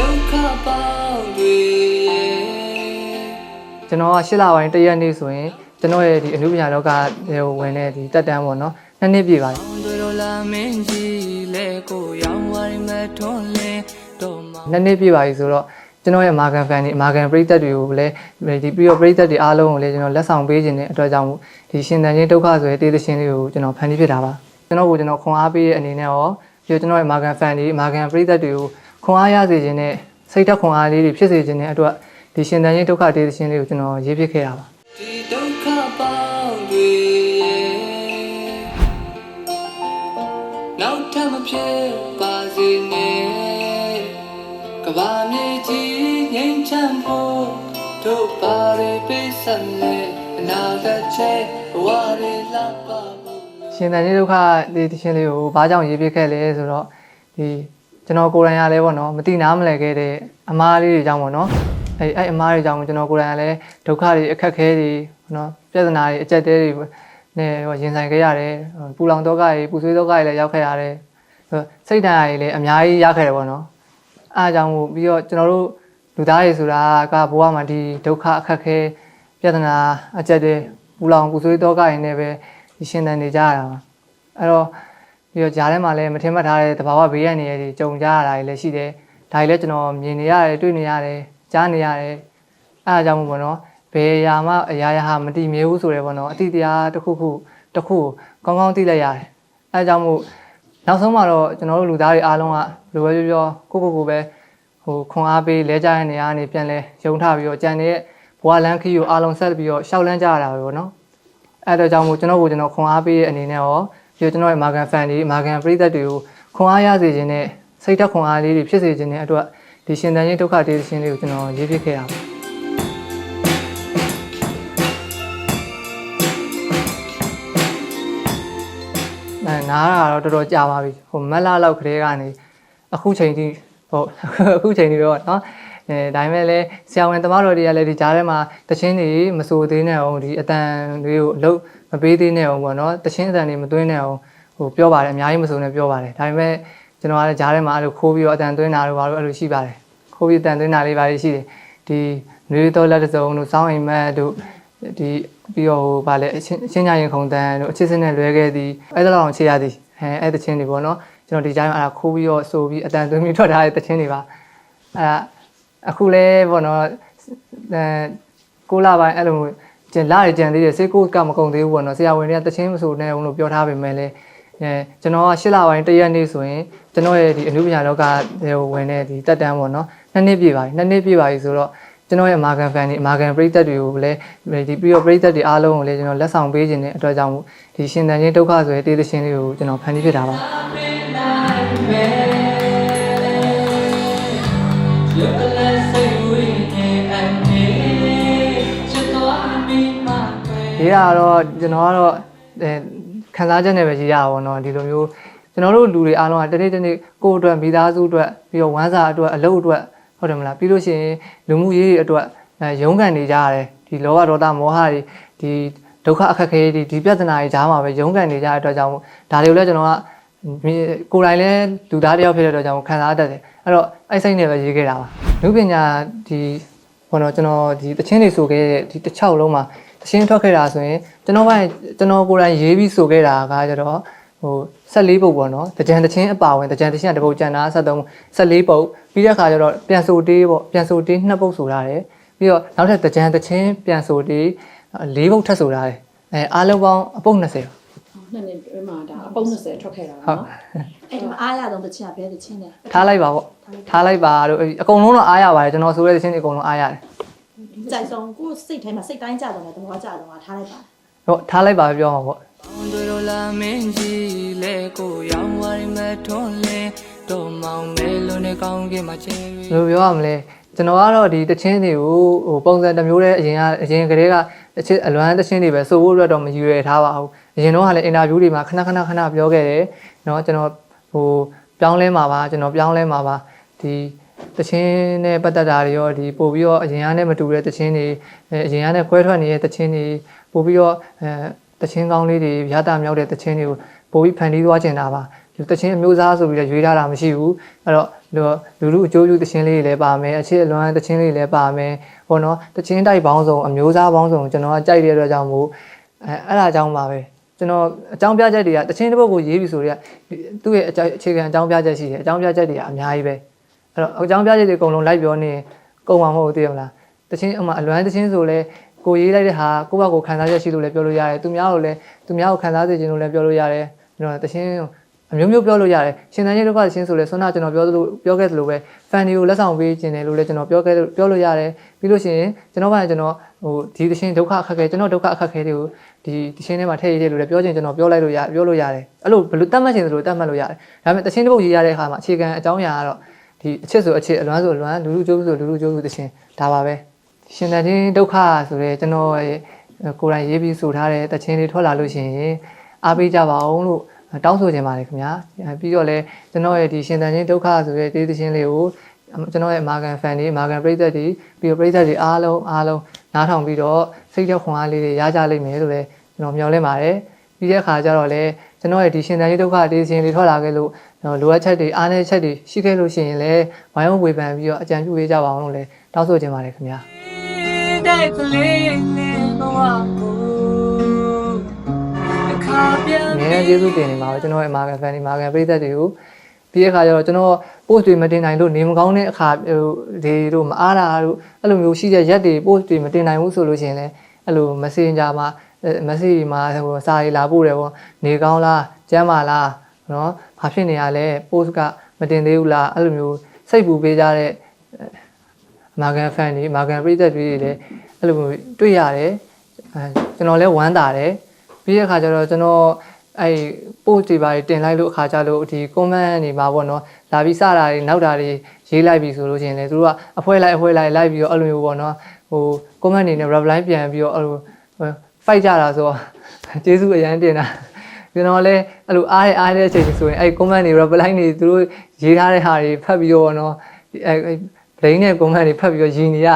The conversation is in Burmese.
ဒုက္ခပေါင်းတွေရဲ့ကျွန်တော်ကရှစ်လပိုင်းတစ်ရက်နေ့ဆိုရင်ကျွန်တော်ရဲ့ဒီအနုပညာလောကကိုဝင်တဲ့ဒီတက်တန်းပေါ့နော်နှစ်နှစ်ပြည့်ပါပြီ။တို့တို့လာမင်းကြီးလဲကိုရောင်ဝါရီမဲ့ထွန်းလင်းတော့မနှစ်နှစ်ပြည့်ပါပြီဆိုတော့ကျွန်တော်ရဲ့မာကန်ဖန်တွေမာကန်ပရိသတ်တွေကိုလည်းဒီပြီးတော့ပရိသတ်တွေအားလုံးကိုလည်းကျွန်တော်လက်ဆောင်ပေးခြင်းတဲ့အတွက်ကြောင့်မို့ဒီရှင်တန်ချင်းဒုက္ခဆိုတဲ့တေးသရှင်လေးကိုကျွန်တော်ဖန်တီးဖြစ်တာပါကျွန်တော်ကိုကျွန်တော်ခွန်အားပေးတဲ့အနေနဲ့ရောပြီးတော့ကျွန်တော်ရဲ့မာကန်ဖန်တွေမာကန်ပရိသတ်တွေကို ခွန်အားရစေခြင်းနဲ့စိတ်ဓာတ်ခွန်အားလေးတွေဖြစ်စေခြင်းတဲ့အတွက်ဒီရှင်တန်ချင်းဒုက္ခတေးသရှင်လေးကိုကျွန်တော်ရေးဖြစ်ခဲ့တာပါဒီဒုက္ခပေါင်းတွေရဲ့နောက်ထပ်မဖြစ်ပါစေနဲ့ကဘာမြေကြီးငြိမ်းချမ်းဖို့တို့ပါရပေးစမ်းလေအနာဂတ်ချေဘဝတွေလာပါဖို့ရှင်တန်ကြီးဒုက္ခဒီတခြင်းလေးကိုဘာကြောင့်ရေးပြခဲ့လဲဆိုတော့ဒီ ကျွန်တော်ကိုယ်တိုင်ရလဲပေါ့နော်မတိနားမလဲခဲ့တဲ့အမားလေးတွေကြောင့်ပေါ့နော်အဲအဲ့အမားတွေကြောင့်ကျွန်တော်ကိုယ်တိုင်ရလဲဒုက္ခတွေအခက်ခဲတွေပေါ့နော်ပြဿနာတွေအကြက်တဲတွေနဲ့ဟိုရင်ဆိုင်ခဲ့ရတယ်ပူလောင်ဒုက္ခတွေပူဆွေးဒုက္ခတွေလည်းရောက်ခဲ့ရတယ်စိတ်ဓာတ်တွေလည်းအများကြီးရခဲ့တယ်ပေါ့နော်အားကြောင့်မို့ပြီးတော့ကျွန်တော်တို့လူသားတွေဆိုတာကဘဝမှာဒီဒုက္ခအခက်ခဲပြဿနာအကြက်တဲပူလောင်ပူဆွေးဒုက္ခတွေနဲ့ပဲဒီရှင်သန်နေကြရတာပါအဲ့တော့ ပြီးတော့ဂျားထဲမှာလည်းမထင်မှတ်ထားတဲ့တဘာဝဘေးရန်နေရတွေကြုံကြရတာတွေလည်းရှိတယ်ဒါတွေလည်းကျွန်တော်မြင်နေရတယ်တွေ့နေရတယ်ကြားနေရတယ်အဲ့အကြောင်းမို့ပေါ့နော်ဘယ်အရာမှအရာရာဟာမတည်မြဲဘူးဆိုတယ်ပေါ့နော်အတိတရားတစ်ခုခုတစ်ခုကောင်းကောင်းသိလိုက်ရတယ်အဲ့အကြောင်းမို့နောက်ဆုံးမှာတော့ကျွန်တော်တို့လူသားတွေအားလုံးကလိုပဲပြောပြောကိုကိုကိုပဲဟိုခွန်အားပေးလဲကြတဲ့နေရာကနေပြန်လဲယုံထပြီးတော့ကြံနေတဲ့ဘဝလန်းခီကိုအားလုံးဆက်ပြီးတော့ရှောက်လန်းကြရတာပဲပေါ့နော်အဲ့တော့ကြောင့်မို့ကျွန်တော်ကိုကျွန်တော်ခွန်အားပေးတဲ့အနေနဲ့ရော ပြီးတော့ကျွန်တော်ရဲ့မာကန်ဖန်တွေမာကန်ပရိသတ်တွေကိုခွန်အားရစေခြင်းနဲ့စိတ်ဓာတ်ခွန်အားလေးတွေဖြစ်စေခြင်းနဲ့အတွက်ဒီရှင်တန်ချင်းဒုက္ခတေးရှင်လေးကိုကျွန်တော်ရေးပြခဲ့တာပါနားနားတာတော့တော်တော်ကြာပါပြီဟိုမက်လာလောက်ခလေးကနေအခုချိန်ထိဟုတ်အခုချိန်ထိတော့เนาะအဲဒါပေမဲ့လည်းဆရာဝန်သမားတော်တွေကလည်းဒီကြားထဲမှာတချင်းတွေမစိုးသေးနဲ့အောင်ဒီအတန်တွေကိုအလုပ် မပေးသေးနဲ့အောင်ပေါ့နော်တချင်းအတန်တွေမသွင်းနဲ့အောင်ဟိုပြောပါတယ်အများကြီးမစုံနဲ့ပြောပါတယ်ဒါပေမဲ့ကျွန်တော်ကလည်းဂျားထဲမှာအဲ့လိုခိုးပြီးတော့အတန်သွင်းတာတို့ဘာလို့အဲ့လိုရှိပါတယ်ခိုးပြီးအတန်သွင်းတာလေးပါလေးရှိတယ်ဒီနွေတော်လက်တစုံတို့စောင်းအိမ်မက်တို့ဒီပြီးတော့ဟိုဗာလဲအချင်းညာရင်ခုံတန်းတို့အချစ်စင်းနဲ့လွဲခဲ့သည်အဲ့ဒါတော့ချေရသည်အဲအဲ့တချင်းတွေပေါ့နော်ကျွန်တော်ဒီကြားမှာအဲ့ဒါခိုးပြီးတော့ဆိုပြီးအတန်သွင်းပြီးထွက်ထားတဲ့တချင်းတွေပါအဲ့ဒါအခုလဲပေါ့နော်အဲကိုလာပိုင်းအဲ့လိုမျိုး ကျန်လာရကြံသေးတယ်စေကိုကမကုန်သေးဘူးပေါ့နော်ဆရာဝန်တွေကတချင်းမဆိုနဲ့အောင်လို့ပြောထားပေမဲ့လဲအဲကျွန်တော်ကရှစ်လပိုင်းတစ်ရက်နေ့ဆိုရင်ကျွန်တော်ရဲ့ဒီအနုပညာလောကကိုဝင်တဲ့ဒီတက်တန်းပေါ့နော်နှစ်နှစ်ပြည့်ပါပြီနှစ်နှစ်ပြည့်ပါပြီဆိုတော့ကျွန်တော်ရဲ့မာကန်ဖန်တွေမာကန်ပရိသတ်တွေကိုလည်းဒီပြီးတော့ပရိသတ်တွေအားလုံးကိုလည်းကျွန်တော်လက်ဆောင်ပေးခြင်းတဲ့အတွက်ကြောင့်မို့ဒီရှင်တန်ချင်းဒုက္ခဆိုတဲ့တေးသရှင်လေးကိုကျွန်တော်ဖန်တီးဖြစ်တာပါ ရေးတာကတော့ကျွန်တော်ကတော့အဲခံစားချက်နဲ့ပဲရေးရတာပေါ့နော်ဒီလိုမျိုးကျွန်တော်တို့လူတွေအားလုံးကတနေ့တနေ့ကိုယ်အတွက်မိသားစုအတွက်ပြီးတော့ဝမ်းစာအတွက်အလုပ်အတွက်ဟုတ်တယ်မလားပြီးလို့ရှိရင်လူမှုရေးတွေအတွက်အဲရုန်းကန်နေကြရတယ်ဒီလောဘဒေါသမောဟတွေဒီဒုက္ခအခက်အခဲတွေဒီပြဿနာတွေကြားမှာပဲရုန်းကန်နေကြတဲ့အတွက်ကြောင့်မို့ဒါတွေကိုလည်းကျွန်တော်ကကိုယ်တိုင်လည်းလူသားတစ်ယောက်ဖြစ်တဲ့အတွက်ကြောင့်ခံစားတတ်တယ်အဲ့တော့အဲ့စိတ်နဲ့ပဲရေးခဲ့တာပါလူပညာဒီဘောနော်ကျွန်တော်ဒီတချင်းတွေဆိုခဲ့တဲ့ဒီတစ်ချောက်လုံးမှာ တချင်းထွက်ခဲ့တာဆိုရင်ကျွန်တော်ကကျွန်တော်ကိုယ်တိုင်ရေးပြီးဆိုခဲ့တာကကျတော့ဟို14ပုတ်ပေါ့နော်တကြံတချင်းအပါဝင်တကြံတချင်းကတပုတ်ကျန်တာ73 14ပုတ်ပြီးတဲ့ခါကျတော့ပြန်ဆိုတေးပေါ့ပြန်ဆိုတေးနှစ်ပုတ်ဆိုထားတယ်ပြီးတော့နောက်ထပ်တကြံတချင်းပြန်ဆိုတေး၄ပုတ်ထပ်ဆိုထားတယ်အဲအားလုံးပေါင်းအပုတ်20နှစ်နှစ်အတွင်းမှာဒါအပုံ20ထွက်ခဲ့တာဟုတ်ပေါ့နော်အဲ့တော့အားရတော့တချင်ကဘဲတချင်နဲ့ထားလိုက်ပါပေါ့ထားလိုက်ပါတို့အကုန်လုံးတော့အားရပါတယ်ကျွန်တော်ဆိုတဲ့တချင်းတွေအကုန်လုံးအားရတယ် ကြိုက်ဆုံးကိုယ်စိတ်ထဲမှာစိတ်တိုင်းကြတော့လည်းတဘောကြတော့ထားလိုက်ပါ ဟုတ်ထားလိုက်ပါပြောမှာပေါ့ ပေါင်းတို့တို့လာမင်းကြီးလဲကိုရောင်ဝါရီမဲ့ထွန်းလင်းတော့မောင်မဲလုံးနဲ့ကောင်းကင်မှာချဲရီ ဘယ်လိုပြောရမလဲကျွန်တော်ကတော့ဒီတချင်းတွေကိုဟိုပုံစံတစ်မျိုးတည်းအရင်ကအရင်ကတည်းကတချင်းအလွမ်းတချင်းတွေပဲစိုးဖို့အတွက်တော့မယူရထားပါဘူးအရင်တော့ကလည်းအင်တာဗျူးတွေမှာခဏခဏခဏပြောခဲ့တယ်เนาะကျွန်တော်ဟိုပြောင်းလဲမှာပါကျွန်တော်ပြောင်းလဲမှာပါဒီ တချင်းနဲ့ပတ်သက်တာတွေရောဒီပို့ပြီးတော့အရင်ကနဲ့မတူတဲ့တချင်းတွေအဲအရင်ကနဲ့ခွဲထွက်နေတဲ့တချင်းတွေပို့ပြီးတော့အဲတချင်းကောင်းလေးတွေရတာမြောက်တဲ့တချင်းတွေကိုပို့ပြီးဖန်တီးသွားကျင်တာပါဒီတချင်းအမျိုးသားဆိုပြီးတော့ရွေးထားတာမရှိဘူးအဲ့တော့လူလူအကျိုးပြုတချင်းလေးတွေလည်းပါမယ်အခြေအလွမ်းတချင်းလေးတွေလည်းပါမယ်ဟောနော်တချင်းတိုက်ပေါင်းစုံအမျိုးသားပေါင်းစုံကျွန်တော်ကကြိုက်တဲ့အတွက်ကြောင့်မို့အဲအဲ့ဒါကြောင့်ပါပဲကျွန်တော်အကြောင်းပြချက်တွေကတချင်းတစ်ပုဒ်ကိုရေးပြီဆိုတော့သူ့ရဲ့အခြေခံအကြောင်းပြချက်ရှိတယ်အကြောင်းပြချက်တွေကအများကြီးပဲ အဲ့တော့အကြောင်းပြချက်တွေအကုန်လုံးလိုက်ပြောနေကုန်မှာမဟုတ်သေးဘူးလားတချင်းအမှအလွမ်းတချင်းဆိုလဲကိုရေးလိုက်တဲ့ဟာကိုယ့်ဘက်ကိုခံစားချက်ရှိလို့လည်းပြောလို့ရတယ်သူများကိုလည်းသူများကိုခံစားစေချင်လို့လည်းပြောလို့ရတယ်ကျွန်တော်တချင်းအမျိုးမျိုးပြောလို့ရတယ်ရှင်သန်ရေးဒုက္ခတချင်းဆိုလဲဆွမ်းနာကျွန်တော်ပြောသလိုပြောခဲ့သလိုပဲဖန်ဒီကိုလက်ဆောင်ပေးခြင်းတယ်လို့လည်းကျွန်တော်ပြောခဲ့ပြောလို့ရတယ်ပြီးလို့ရှိရင်ကျွန်တော်ဘာကျွန်တော်ဟိုဒီတချင်းဒုက္ခအခက်ခဲကျွန်တော်ဒုက္ခအခက်ခဲတွေကိုဒီတချင်းထဲမှာထည့်ရေးတယ်လို့လည်းပြောခြင်းကျွန်တော်ပြောလိုက်လို့ရပြောလို့ရတယ်အဲ့လိုဘယ်လိုတတ်မှတ်ခြင်းသလိုတတ်မှတ်လို့ရတယ်ဒါပေမဲ့တချင်းတစ်ပုတ်ရေးရတဲ့အခါမှာအခြေခံအကြောင်းအရာကတော့ ဒီအချစ်ဆိုအချစ်အလွမ်းဆိုအလွမ်းလူလူကျိုးဆိုလူလူကျိုးဆိုတချင်းဒါပါပဲရှင်သန်ခြင်းဒုက္ခဆိုတဲ့ကျွန်တော်ရဲ့ကိုယ်တိုင်ရေးပြီးဆိုထားတဲ့တချင်းလေးထွက်လာလို့ရှိရင်အားပေးကြပါအောင်လို့တောင်းဆိုချင်ပါတယ်ခင်ဗျာအဲပြီးတော့လည်းကျွန်တော်ရဲ့ဒီရှင်သန်ချင်းဒုက္ခဆိုတဲ့တေးသချင်းလေးကိုကျွန်တော်ရဲ့ Margan fan တွေ Margan ပရိသတ်တွေပြီးတော့ပရိသတ်တွေအားလုံးအားလုံးနားထောင်ပြီးတော့စိတ်သက်ခွန်အားလေးတွေရကြလိမ့်မယ်လို့လည်းကျွန်တော်မျှော်လင့်ပါတယ်ပြီးတဲ့အခါကျတော့လည်းကျွန်တော်ရဲ့ဒီရှင်သန်ချင်းဒုက္ခတေးသချင်းလေးထွက်လာခဲ့လို့ လိုအပ်ချက်တွေအားနည်းချက်တွေရှိခဲ့လို့ရှိရင်လည်းဝိုင်းဝန်းဝေဖန်ပြီးတော့အကြံပြုပေးကြပါအောင်လို့လည်းတောင်းဆိုချင်ပါတယ်ခင်ဗျာတဲ့ကလေးနဲ့တော့အခါပြန်အများကြီးကျေးဇူးတင်နေပါပဲကျွန်တော်ရဲ့ Margan fan တွေ Margan ပရိသတ်တွေကိုပြီးတဲ့အခါကျတော့ကျွန်တော် post တွေမတင်နိုင်လို့နေမကောင်းတဲ့အခါဟိုဒီတို့မအားတာတို့အဲ့လိုမျိုးရှိတဲ့ရက်တွေ post တွေမတင်နိုင်ဘူးဆိုလို့ရှိရင်လည်းအဲ့လို messenger မှာ message မှာဟိုစာရေးလာပို့တယ်ပေါ့နေကောင်းလားကျမ်းမာလား နော်ဘာဖြစ်နေရလဲ post ကမတင်သေးဘူးလားအဲ့လိုမျိုးစိတ်ပူပေးကြတဲ့ Margan fan တွေ Margan ပရိသတ်တွေလည်းအဲ့လိုမျိုးတွေ့ရတယ်အဲကျွန်တော်လည်းဝမ်းသာတယ်ပြီးတဲ့အခါကျတော့ကျွန်တော်အဲ့ post တွေပါတင်လိုက်လို့အခါကျလို့ဒီ comment တွေမှာပေါ့နော်လာပြီးစတာတွေနောက်တာတွေရေးလိုက်ပြီဆိုလို့ရှိရင်လေသူတို့ကအဖွဲလိုက်အဖွဲလိုက်လိုက်ပြီးတော့အဲ့လိုမျိုးပေါ့နော်ဟို comment တွေနဲ့ reply ပြန်ပြီးတော့အဲ့လို fight ကြတာဆိုတော့ကျေးဇူးအရန်တင်တာ ကျွန်တော်လည်းအဲ့လိုအားရအားတဲ့အချိန်ဆိုရင်အဲ့ comment တွေ reply တွေသူတို့ရေးထားတဲ့ဟာတွေဖတ်ပြီးတော့ပေါ့နော်အဲ့ brain နဲ့ comment တွေဖတ်ပြီးတော့ရည်နေရ